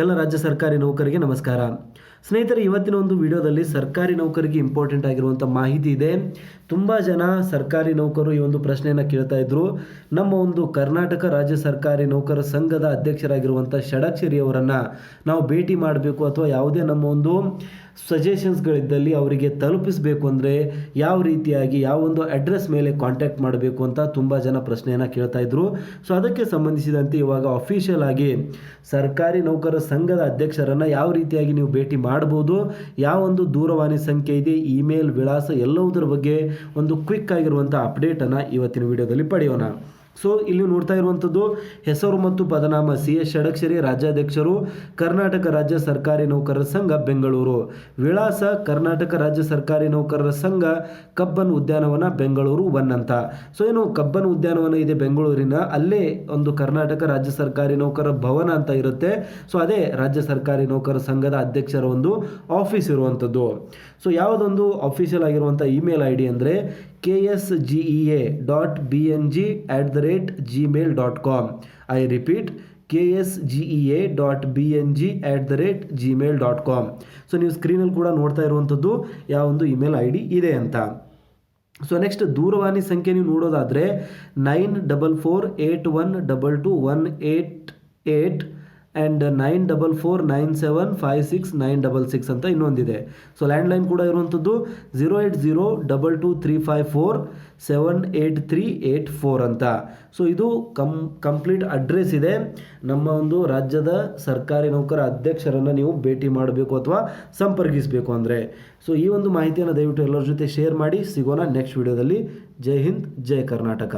ಎಲ್ಲ ರಾಜ್ಯ ಸರ್ಕಾರಿ ನೌಕರಿಗೆ ನಮಸ್ಕಾರ. ಸ್ನೇಹಿತರೆ, ಇವತ್ತಿನ ಒಂದು ವಿಡಿಯೋದಲ್ಲಿ ಸರ್ಕಾರಿ ನೌಕರಿಗೆ ಇಂಪಾರ್ಟೆಂಟ್ ಆಗಿರುವಂಥ ಮಾಹಿತಿ ಇದೆ. ತುಂಬ ಜನ ಸರ್ಕಾರಿ ನೌಕರು ಈ ಒಂದು ಪ್ರಶ್ನೆಯನ್ನು ಕೇಳ್ತಾ ಇದ್ರು. ನಮ್ಮ ಒಂದು ಕರ್ನಾಟಕ ರಾಜ್ಯ ಸರ್ಕಾರಿ ನೌಕರ ಸಂಘದ ಅಧ್ಯಕ್ಷರಾಗಿರುವಂಥ ಷಡಾಕ್ಷರಿಯವರನ್ನು ನಾವು ಭೇಟಿ ಮಾಡಬೇಕು ಅಥವಾ ಯಾವುದೇ ನಮ್ಮ ಒಂದು ಸಜೆಷನ್ಸ್ಗಳಿದ್ದಲ್ಲಿ ಅವರಿಗೆ ತಲುಪಿಸಬೇಕು ಅಂದರೆ ಯಾವ ರೀತಿಯಾಗಿ ಯಾವ ಒಂದು ಅಡ್ರೆಸ್ ಮೇಲೆ ಕಾಂಟ್ಯಾಕ್ಟ್ ಮಾಡಬೇಕು ಅಂತ ತುಂಬ ಜನ ಪ್ರಶ್ನೆಯನ್ನು ಕೇಳ್ತಾ ಇದ್ರು. ಸೊ ಅದಕ್ಕೆ ಸಂಬಂಧಿಸಿದಂತೆ ಇವಾಗ ಅಫಿಷಿಯಲ್ ಆಗಿ ಸರ್ಕಾರಿ ನೌಕರರ ಸಂಘದ ಅಧ್ಯಕ್ಷರನ್ನು ಯಾವ ರೀತಿಯಾಗಿ ನೀವು ಭೇಟಿ ಮಾಡ್ಬೋದು, ಯಾವ ಒಂದು ದೂರವಾಣಿ ಸಂಖ್ಯೆ ಇದೆ ಇಮೇಲ್ ವಿಳಾಸ ಎಲ್ಲವುದರ ಬಗ್ಗೆ ಒಂದು ಕ್ವಿಕ್ ಆಗಿರುವಂಥ ಅಪ್ಡೇಟನ್ನು ಇವತ್ತಿನ ವಿಡಿಯೋದಲ್ಲಿ ಪಡೆಯೋಣ. ಸೊ ಇಲ್ಲಿ ನೋಡ್ತಾ ಇರುವಂಥದ್ದು ಹೆಸರು ಮತ್ತು ಪದನಾಮ ಸಿ ಎಸ್ ಷಡಕ್ಷರಿ ರಾಜ್ಯಾಧ್ಯಕ್ಷರು, ಕರ್ನಾಟಕ ರಾಜ್ಯ ಸರ್ಕಾರಿ ನೌಕರರ ಸಂಘ ಬೆಂಗಳೂರು. ವಿಳಾಸ ಕರ್ನಾಟಕ ರಾಜ್ಯ ಸರ್ಕಾರಿ ನೌಕರರ ಸಂಘ ಕಬ್ಬನ್ ಉದ್ಯಾನವನ, ಬೆಂಗಳೂರು ಒನ್ ಅಂತ. ಸೊ ಏನು ಕಬ್ಬನ್ ಉದ್ಯಾನವನ ಇದೆ ಬೆಂಗಳೂರಿನ, ಅಲ್ಲೇ ಒಂದು ಕರ್ನಾಟಕ ರಾಜ್ಯ ಸರ್ಕಾರಿ ನೌಕರ ಭವನ ಅಂತ ಇರುತ್ತೆ. ಸೊ ಅದೇ ರಾಜ್ಯ ಸರ್ಕಾರಿ ನೌಕರರ ಸಂಘದ ಅಧ್ಯಕ್ಷರ ಒಂದು ಆಫೀಸ್ ಇರುವಂಥದ್ದು ಸೊ ಯಾವುದೊಂದು ಅಫಿಷಿಯಲ್ ಆಗಿರುವಂಥ ಇಮೇಲ್ ಐ ಡಿ ಅಂದರೆ K S G E A dot B N G at the rate Gmail dot com I repeat K S G E A dot B N G at the rate Gmail dot com so ನೀವು ಸ್ಕ್ರೀನಲ್ಲಿ ಕೂಡ ನೋಡ್ತಾ ಇರುವಂಥದ್ದು ಯಾವ ಒಂದು email I D ಇದೆ ಅಂತ. So next ದೂರವಾಣಿ ಸಂಖ್ಯೆ ನೀವು ನೋಡೋದಾದರೆ nine double four eight one double two one eight eight and nine double four nine seven five six nine double six ಅಂತ ಇನ್ನೊಂದಿದೆ. ಸೊ ಲ್ಯಾಂಡ್ಲೈನ್ ಕೂಡ ಇರುವಂಥದ್ದು zero eight zero double two three five four seven eight three eight four ಅಂತ. So ಇದು ಕಮ್ complete address ಇದೆ. ನಮ್ಮ ಒಂದು ರಾಜ್ಯದ ಸರ್ಕಾರಿ ನೌಕರ ಅಧ್ಯಕ್ಷರನ್ನು ನೀವು ಭೇಟಿ ಮಾಡಬೇಕು ಅಥವಾ ಸಂಪರ್ಕಿಸಬೇಕು ಅಂದರೆ. ಸೊ ಈ ಒಂದು ಮಾಹಿತಿಯನ್ನು ದಯವಿಟ್ಟು ಎಲ್ಲರ ಜೊತೆ ಶೇರ್ ಮಾಡಿ. ಸಿಗೋಣ ನೆಕ್ಸ್ಟ್ ವಿಡಿಯೋದಲ್ಲಿ ಜೈ ಹಿಂದ್, ಜೈ ಕರ್ನಾಟಕ.